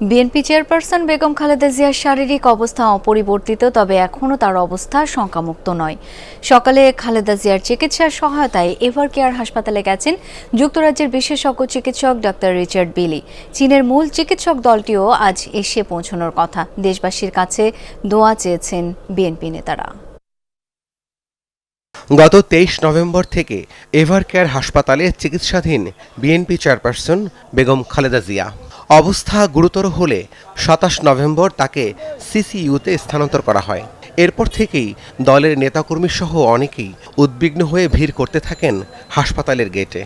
BNP chairperson Begum Khaleda জিয়ার শারীরিক অবস্থা অপরিবর্তিত, তবে এখনও তার অবস্থা শঙ্কামুক্ত নয়। সকালে খালেদা জিয়ার চিকিৎসার সহায়তায় এভার কেয়ার হাসপাতালে গেছেন যুক্তরাজ্যের বিশেষজ্ঞ চিকিৎসক ডাক্তার রিচার্ড বিলি। চীনের মূল চিকিৎসক দলটিও আজ এসে পৌঁছানোর কথা। দেশবাসীর কাছে দোয়া চেয়েছেন বিএনপি নেতারা। গত তেইশ নভেম্বর থেকে এভার কেয়ার হাসপাতালে চিকিৎসাধীন বিএনপি চেয়ারপারসন বেগম খালেদা জিয়া। অবস্থা গুরুতর হলে সাতাশ নভেম্বর তাকে সিসিইউতে স্থানান্তর করা হয়। এরপর থেকেই দলের নেতাকর্মী সহ অনেকেই উদ্বিগ্ন হয়ে ভিড় করতে থাকেন হাসপাতালের গেটে।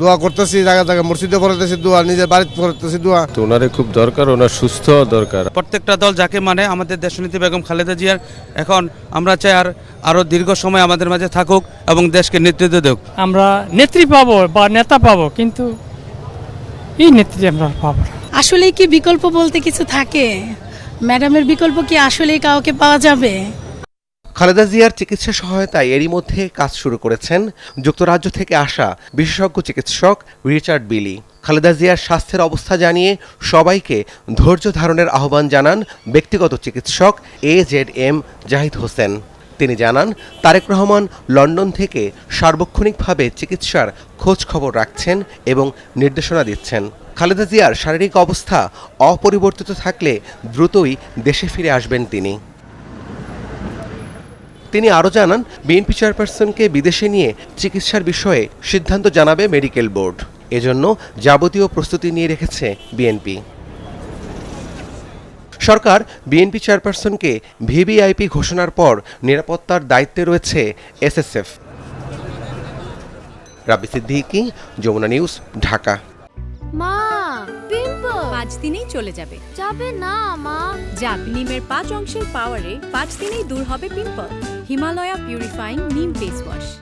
দোয়া করতেছি জায়গা জায়গা মসজিদে করতেছি দোয়া নিজের বাড়িতে করতেছি দোয়া। তো ওনারে খুব দরকার ওনার সুস্থ দরকার। প্রত্যেকটা দল যাকে মানে আমাদের দেশনীতি বেগম খালেদা জিয়ার এখন আমরা চাই আর আরও দীর্ঘ সময় আমাদের মাঝে থাকুক এবং দেশকে নেতৃত্ব দেখ আমরা নেত্রী পাবো বা নেতা পাবো কিন্তু এই নেত্রী আমরা পাবো। আসলে কি বিকল্প বলতে কিছু থাকে? ম্যাডামের বিকল্প কি আসলে কাউকে পাওয়া যাবে? খালেদা জিয়ার চিকিৎসা সহায়তায় এরই মধ্যে কাজ শুরু করেছেন যুক্তরাজ্য থেকে আসা বিশেষজ্ঞ চিকিৎসক রিচার্ড বিলি। খালেদা জিয়ার স্বাস্থ্যের অবস্থা জানিয়ে সবাইকে ধৈর্য ধারণের আহ্বান জানান ব্যক্তিগত চিকিৎসক A Z M Zahid Hossain. তিনি জানান, তারেক রহমান লন্ডন থেকে সার্বক্ষণিকভাবে চিকিৎসার খোঁজ খবর রাখছেন এবং নির্দেশনা দিচ্ছেন। খালেদা জিয়ার শারীরিক অবস্থা অপরিবর্তিত থাকলে দ্রুতই দেশে ফিরে আসবেন তিনি। তিনি আরও জানান, বিএনপি চেয়ারপারসনকে বিদেশে নিয়ে চিকিৎসার বিষয়ে সিদ্ধান্ত জানাবে মেডিকেল বোর্ড। এজন্য যাবতীয় প্রস্তুতি নিয়ে রেখেছে বিএনপি। সরকার বিএনপি চেয়ারপারসনকে ভিভিআইপি ঘোষণার পর নিরাপত্তার দায়িত্বে রয়েছে এসএসএফ। রাবি সিদ্দিকি, যমুনা নিউজ, ঢাকা। মা, পিম্পল। পাঁচ দিনেই চলে যাবে। যাবে না, মা। যাক, নিমের পাঁচ অংশের পাওয়ারে পাঁচ দিনেই দূর হবে pimple. Himalaya purifying neem face wash